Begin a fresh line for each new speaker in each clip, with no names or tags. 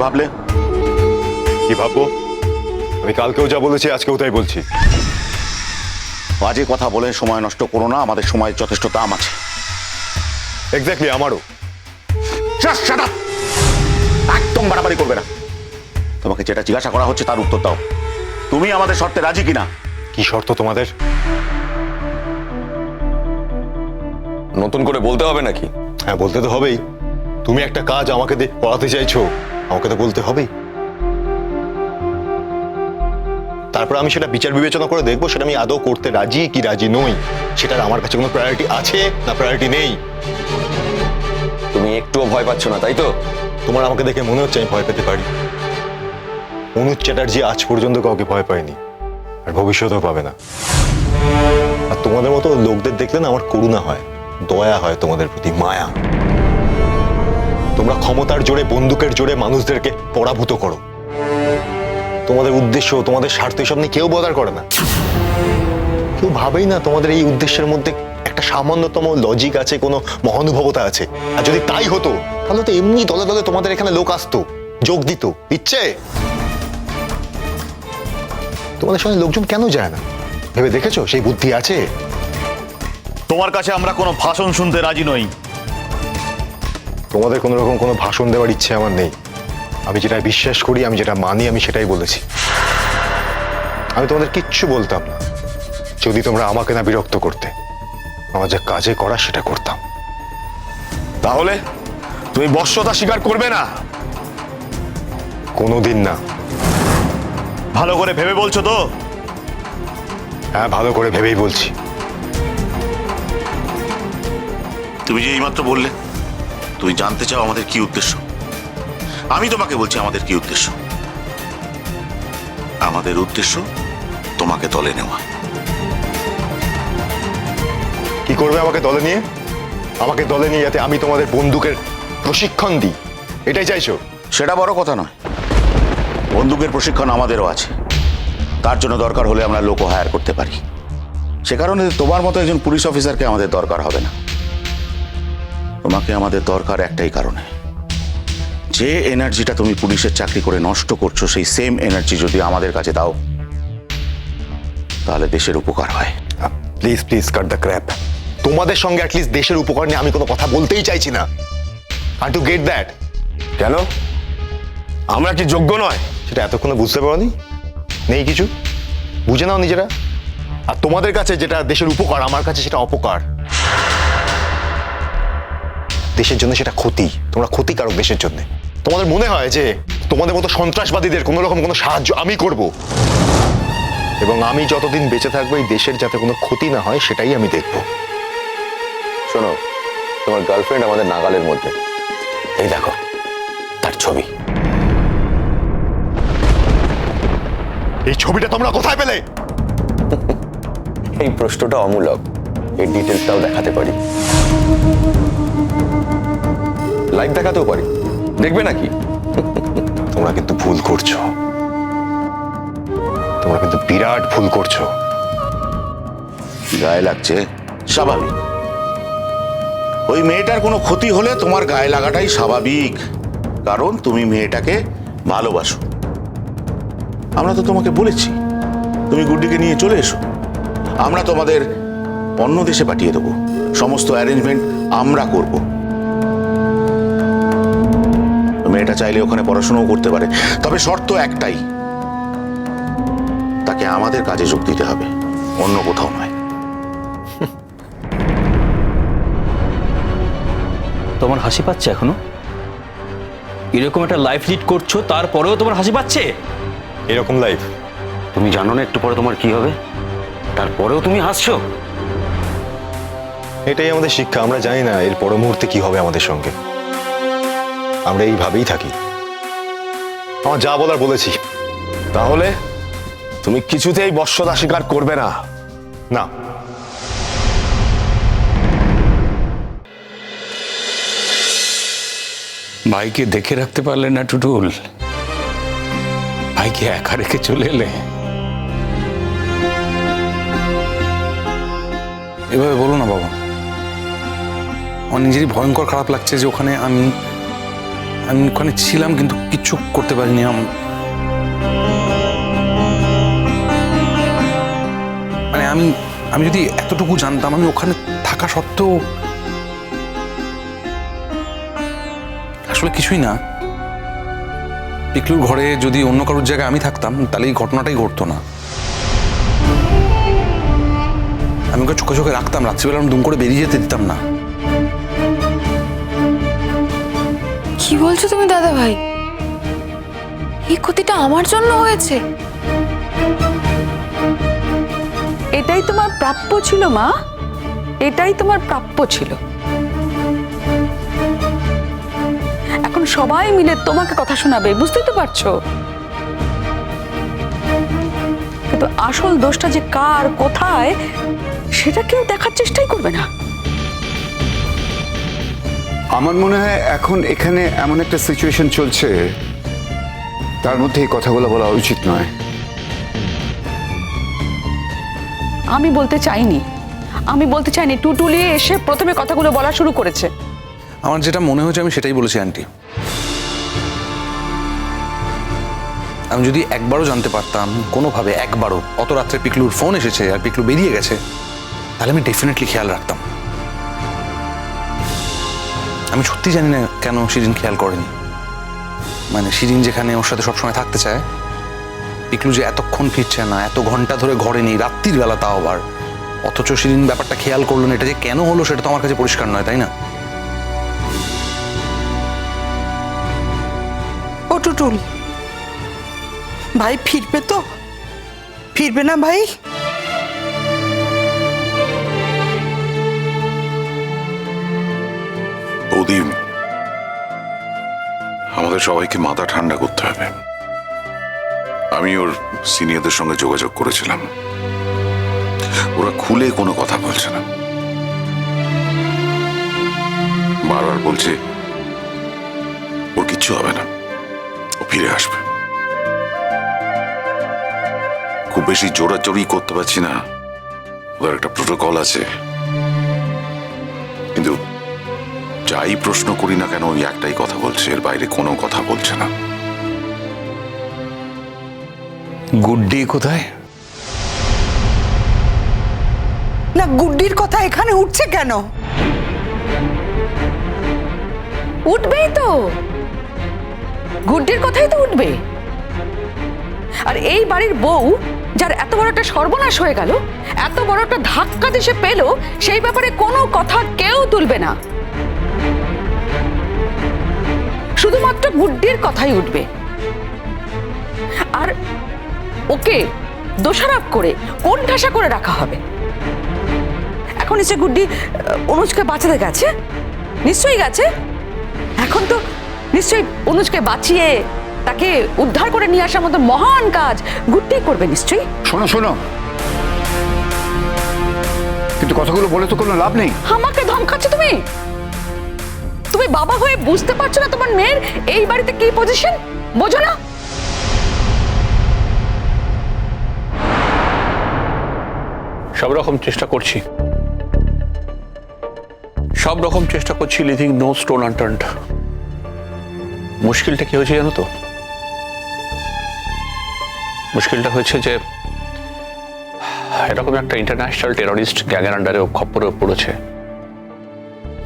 ভাবলে?
কি ভাববো? আমি কালকেও যা বলেছি আজকেও তাই বলছি।
বাজে কথা বলে সময় নষ্ট করো না আমাদের সময়ের যথেষ্ট দাম আছে।
এক্স্যাক্টলি আমারও!
একদম বাড়াবাড়ি করবে না। তোমাকে যেটা জিজ্ঞাসা করা হচ্ছে তার উত্তর দাও। তুমি আমাদের শর্তে রাজি কিনা?
কি শর্ত তোমাদের?
নতুন করে বলতে হবে নাকি?
হ্যাঁ বলতে তো হবেই। তুমি একটা কাজ আমাকে করাতে চাইছো। আমাকে তো বলতে হবেই। তারপর আমি সেটা বিচার বিবেচনা করে দেখব সেটা আমি আদৌ করতে রাজি কি রাজি নই সেটার আমার কাছে কোনো প্রায়োরিটি আছে না প্রায়োরিটি নেই।
তুমি একটুও ভয় পাচ্ছ না তাই তো?
তোমার আমাকে দেখে মনে হচ্ছে আমি ভয় পেতে পারি। অনুজ চ্যাটার্জি আজ পর্যন্ত কাউকে ভয় পায়নি আর ভবিষ্যতেও পাবে না। আর তোমাদের মতো লোকদের দেখলে না আমার করুণা হয় দয়া হয় তোমাদের প্রতি মায়া। তোমরা ক্ষমতার জোরে, বন্দুকের জোরে মানুষদেরকে পরাভূত করো। তোমাদের উদ্দেশ্য, তোমাদের স্বার্থ, এসব নিয়ে কেউ বদার করে না। কেউ ভাবেই না তোমাদের এই উদ্দেশ্যের মধ্যে একটা সামান্যতম লজিক আছে, কোনো মহানুভবতা আছে। আর যদি তাই হতো, তাহলে তো এমনি দলে দলে তোমাদের এখানে লোক আসতো, যোগ দিত। ইচ্ছে? তোমাদের সঙ্গে লোকজন কেন যায় না? ভেবে দেখেছ? সেই বুদ্ধি আছে?
তোমার কাছে আমরা কোনো ভাষণ শুনতে রাজি নই।
তোমাদের কোনো রকম কোনো ভাষণ দেওয়ার ইচ্ছে আমার নেই। আমি যেটা বিশ্বাস করি আমি যেটা মানি আমি সেটাই বলেছি। আমি তোমাদের কিচ্ছু বলতাম না। যদি তোমরা আমাকে না বিরক্ত করতে আমার যা কাজে করা সেটা করতাম।
তাহলে তুমি বর্ষতা স্বীকার করবে না?
কোনোদিন না।
ভালো করে ভেবে বলছো তো?
হ্যাঁ ভালো করে ভেবেই বলছি।
তুমি যে এইমাত্র বললে তুমি জানতে চাও আমাদের কি উদ্দেশ্য? আমি তোমাকে বলছি আমাদের কি উদ্দেশ্য? আমাদের উদ্দেশ্য তোমাকে দলে নেওয়া।
কি করবে আমাকে দলে নিয়ে? আমাকে দলে নিয়ে যাতে আমি তোমাদের বন্দুকের প্রশিক্ষণ দিই। এটাই চাইছো?
সেটা বড় কথা নয়। বন্দুকের প্রশিক্ষণ আমাদেরও আছে। তার জন্য দরকার হলে আমরা লোকও হায়ার করতে পারি। সে কারণে তোমার মতো একজন পুলিশ অফিসারকে আমাদের দরকার হবে না। তোমাকে আমাদের দরকার একটাই কারণে। যে এনার্জিটা তুমি পুলিশের চাকরি করে নষ্ট করছ সেই সেম এনার্জি যদি আমাদের কাছে দাও তাহলে দেশের উপকার হয়।
Please please cut the crap তোমাদের সঙ্গে অ্যাটলিস্ট দেশের উপকার নিয়ে আমি কোনো কথা বলতেই চাইছি না। আর টু গেট দ্যাট
কেন? আমরা কি যোগ্য নয়?
সেটা এতক্ষণে বুঝতে পারোনি? নেই কিছু? বুঝে নাও নিজেরা। আর তোমাদের কাছে যেটা দেশের উপকার আমার কাছে সেটা অপকার। দেশের জন্য সেটা ক্ষতি। তোমরা ক্ষতিকারক দেশের জন্য। তোমাদের মনে হয় যে তোমাদের মতো সন্ত্রাসবাদীদের কোনো রকম কোনো সাহায্য আমি করব? এবং আমি যতদিন বেঁচে থাকব এই দেশের যাতে কোনো ক্ষতি না হয় সেটাই আমি দেখব।
শোনো তোমার গার্লফ্রেন্ড আমাদের নাগালের মধ্যে। এই দেখো তার ছবি।
এই ছবিটা তোমরা কোথায় পেলে?
এই প্রশ্নটা অমূলক। এই ডিটেলসটাও দেখাতে পারি। লাইভ দেখাতেও পারি। দেখবে নাকি?
তোমরা কিন্তু ভুল করছ। তোমরা কিন্তু বিরাট ভুল করছ।
গায়ে লাগছে স্বাভাবিক। ওই মেয়েটার কোনো ক্ষতি হলে তোমার গায়ে লাগাটাই স্বাভাবিক। কারণ তুমি মেয়েটাকে ভালোবাসো। আমরা তো তোমাকে বলেছি, তুমি গুড্ডিকে নিয়ে চলে এসো। আমরা তোমাদের অন্য দেশে পাঠিয়ে দেবো। সমস্ত অ্যারেঞ্জমেন্ট আমরা করব। মেয়েটা চাইলে ওখানে পড়াশোনাও করতে পারে। তবে শর্ত একটাই। তাকে আমাদের কাজে যোগ দিতে হবে। অন্য কোথাও নয়।
তোমার হাসি পাচ্ছে এখনও? এরকম একটা লাইফ লিড করছ তারপরেও তোমার হাসি পাচ্ছে?
এরকম লাইফ
তুমি জানো না একটু পরে তোমার কি হবে? তারপরেও তুমি হাসছো?
এটাই আমাদের শিক্ষা আমরা জানি না এর পর মুহূর্তে কি হবে আমাদের সঙ্গে। আমরা এইভাবেই থাকি। আমার যা বলার বলেছি।
তাহলে তুমি কিছুতেই বর্ষতা স্বীকার করবে না।
না।
ভাইকে দেখে রাখতে পারলে না টুটুল? ভাইকে একা রেখে চলে এলে?
এভাবে বলো না বাবা। আমার নিজেরই ভয়ঙ্কর খারাপ লাগছে যে ওখানে আমি আমি ওখানে ছিলাম কিন্তু কিচ্ছু করতে পারিনি আমি। মানে আমি আমি যদি এতটুকু জানতাম, আমি ওখানে থাকা সত্ত্বেও আসলে কিছুই না। পিকলুর ঘরে যদি অন্য কারোর জায়গায় আমি থাকতাম, তাহলে এই ঘটনাটাই ঘটতো না। আমি ওকে চোখে চোখে রাখতাম, রাত্রিবেলা আমি দুম করে বেরিয়ে যেতে দিতাম না।
কি বলছো তুমি, দাদা ভাই? এই ক্ষতিটা আমার জন্য হয়েছে।
এটাই তোমার প্রাপ্য ছিল, মা। এটাই তোমার প্রাপ্য ছিল। এখন সবাই মিলে তোমাকে কথা শোনাবে, বুঝতেই তো পারছ? কিন্তু আসল দোষটা যে কার, কোথায়, সেটা কেউ দেখার চেষ্টাই করবে না।
আমার মনে হয় এখন এখানে এমন একটা সিচুয়েশন চলছে তার মধ্যে এই কথাগুলো বলা উচিত নয়।
আমি বলতে চাইনি। আমি বলতে চাইনি টুটুলি এসে প্রথমে কথাগুলো বলা শুরু করেছে।
আমার যেটা মনে হয়েছে আমি সেটাই বলেছি আন্টি। আমি যদি একবারও জানতে পারতাম কোনোভাবে একবারও অত রাত্রে পিকলুর ফোন এসেছে আর পিকলু বেরিয়ে গেছে তাহলে আমি ডেফিনেটলি খেয়াল রাখতাম। আমি সত্যি জানি না কেন শিরিন খেয়াল করেনি। মানে শিরিন যেখানে ওর সাথে সবসময় থাকতে চায় পিকলু যে এতক্ষণ ফিরছে না, এত ঘণ্টা ধরে ঘরে নেই, রাত্রির বেলা তাও আবার। অথচ শিরিন ব্যাপারটা খেয়াল করল না, এটা যে কেন হলো সেটা তো আমার কাছে পরিষ্কার নয়, তাই না?
ও টুটুল, ভাই ফিরবে তো? ফিরবে না ভাই?
সবাইকে মাথা ঠান্ডা করতে হবে। আমি ওর সিনিয়রদের সঙ্গে যোগাযোগ করেছিলাম। ওরা খুলে কোনো কথা বলছে না। বারবার বলছে, ওর কিচ্ছু হবে না। ও ফিরে আসবে। খুব বেশি জোরাজোরি করতে পারছি না। ওদের একটা প্রোটোকল আছে। কিন্তু যাই প্রশ্ন করি না কেন ওই একটাই কথা বলছে এর বাইরে কোনো কথা বলছে না।
গুড্ডি কোথায়?
না গুড্ডির কথা এখানে উঠছে কেন?
উঠবেই তো। গুড্ডির কথাই তো উঠবে। আর এই বাড়ির বউ যার এত বড় একটা সর্বনাশ হয়ে গেল এত বড় একটা ধাক্কা দেশে পেল সেই ব্যাপারে কোনো কথা কেউ তুলবে না। গুড্ডির কথাই উঠবে। আর ওকে দোষারোপ করে কোন ঠাসা করে রাখা হবে? এখন এসে গুড্ডি অনুজকে বাঁচাতে গেছে? নিশ্চয়ই গেছে? এখন তো নিশ্চয়ই অনুজকে বাঁচিয়ে তাকে উদ্ধার করে নিয়ে আসার মতো মহান কাজ গুড্ডি করবে নিশ্চয়ই?
শোনো শোনো। কিন্তু কথাগুলো বলে তো কোনো লাভ নেই।
আমাকে ধমকাচ্ছ তুমি? বাবা হয়ে বুঝতে পারছ না তোমার মেয়ের? এই বাড়িতে কি পজিশন বোঝো না।
সব রকম চেষ্টা করছি। সব রকম চেষ্টা করছি লিভিং নো স্টোন আনটার্নড মুশকিলটা কি হয়েছে জানো তো? মুশকিলটা হয়েছে যে, এরকম একটা ইন্টারন্যাশনাল টেররিস্ট গ্যাংয়ের আন্ডারে খপ্পরে পড়েছে।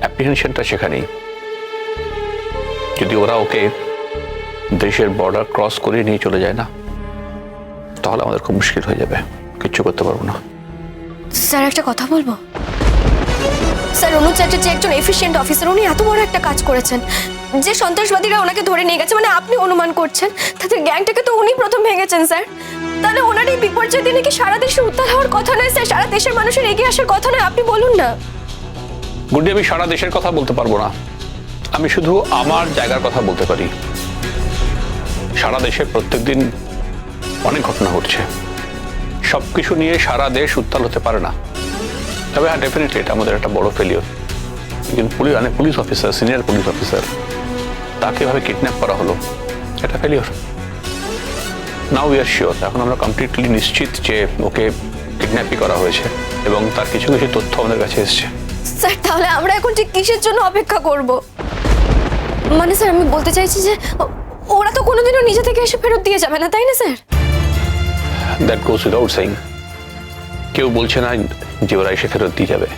অ্যাপ্রিহেনশনটা সেখানেই। যদি ওরা ওকে দেশের বর্ডার ক্রস করে নিয়ে চলে যায় না তাহলে আমাদের খুব মুশকিল হয়ে যাবে। কিচ্ছু করতে পারব না।
স্যার একটা কথা বলব? স্যার অনুজ চ্যাটার্জি একজন এফিশিয়েন্ট অফিসার উনি এত বড় একটা কাজ করেছেন। যে সন্ত্রাসবাদীরা ওনাকে ধরে নিয়ে গেছে মানে আপনি অনুমান করছেন? তাদের গ্যাংটাকে তো উনি প্রথম ভেঙেছেন স্যার। তাহলে ওনার এই বিপর্যয় দিনে কি সারা দেশে উত্তাল হওয়ার কথা নয় স্যার? সারা দেশের মানুষের এগিয়ে আসার কথা নয় আপনি বলুন না।
গুড্ডি আমি সারা দেশের কথা বলতে পারব না। আমি শুধু আমার জায়গার কথা বলতে পারি। সারা দেশে প্রত্যেকদিন অনেক ঘটনা ঘটছে। সব কিছু নিয়ে সারা দেশ উত্তাল হতে পারে না। তবে হ্যাঁ ডেফিনেটলি এটা আমাদের একটা বড় ফেলিওর একজন পুলিশ অনেক police officer senior police officer তাকে এভাবে কিডন্যাপ করা হলো, এটা failure now we are sure এখন আমরা কমপ্লিটলি নিশ্চিত যে ওকে কিডন্যাপই করা হয়েছে এবং তার কিছু কিছু তথ্য আমাদের কাছে এসছে।
স্যার, তাহলে আমরা এখন ঠিক কিসের জন্য অপেক্ষা করব? মানে স্যার আমি বলতে চাইছি যে ওরা তো কোনোদিনও নিজে থেকে এসে ফেরত দিয়ে যাবে না তাই না sir?
That goes without saying কেউ বলছে না যে ওরা এসে ফেরত দিয়ে যাবে।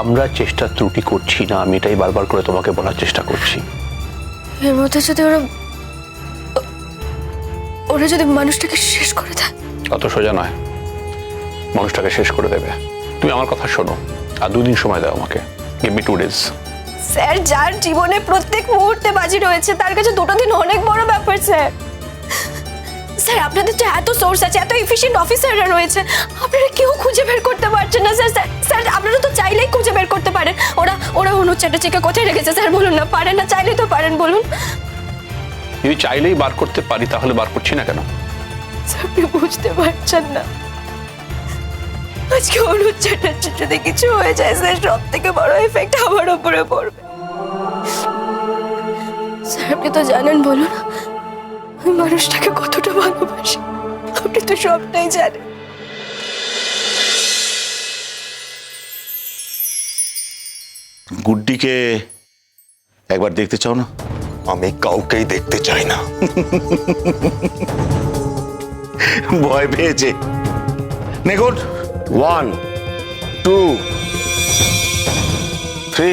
আমরা চেষ্টা ত্রুটি করছি না আমি এটাই বারবার করে তোমাকে বলার চেষ্টা করছি।
এর মধ্যে যদি ওরা ওরা যদি মানুষটাকে শেষ করে দেয়?
অত সোজা নয়। মানুষটাকে শেষ করে দেবে। তুমি আমার কথা শোনো আর দুদিন সময় দাও আমাকে। Give me two days
sir যার জীবনে প্রত্যেক মুহূর্তে বাজি রয়েছে তার কাছে দুটো দিন অনেক বড় ব্যাপার স্যার। স্যার আপনাদের তো এত সোর্স আছে এত এফিশিয়েন্ট অফিসাররা রয়েছে আপনারা কেউ খুঁজে বের করতে পারছেন না স্যার। স্যার আপনারা তো চাইলেই খুঁজে বের করতে পারেন। ওরা ওরা অনুজ চ্যাটার্জিকে কোথায় রেখেছে স্যার বলুন না? পারেন না চাইলেই তো পারেন বলুন।
যদি চাইলেই বার করতে পারি তাহলে বার করছি না কেন?
স্যার, আপনি বুঝতে পারছেন না। আজকে অনুজ চ্যাটার্জির যদি কিছু হয়ে যায় স্যার সব থেকে বড় এফেক্ট আমার উপরে পড়বে। স্যার আপনি তো জানেন বলুন আমি মানুষটাকে কতটা ভালোবাসি। আপনি তো সবটাই জানেন।
গুড্ডিকে একবার দেখতে চাও না?
আমি কাউকেই দেখতে চাই না।
ভয় পেয়েছে। নেগুড
ওয়ান টু থ্রি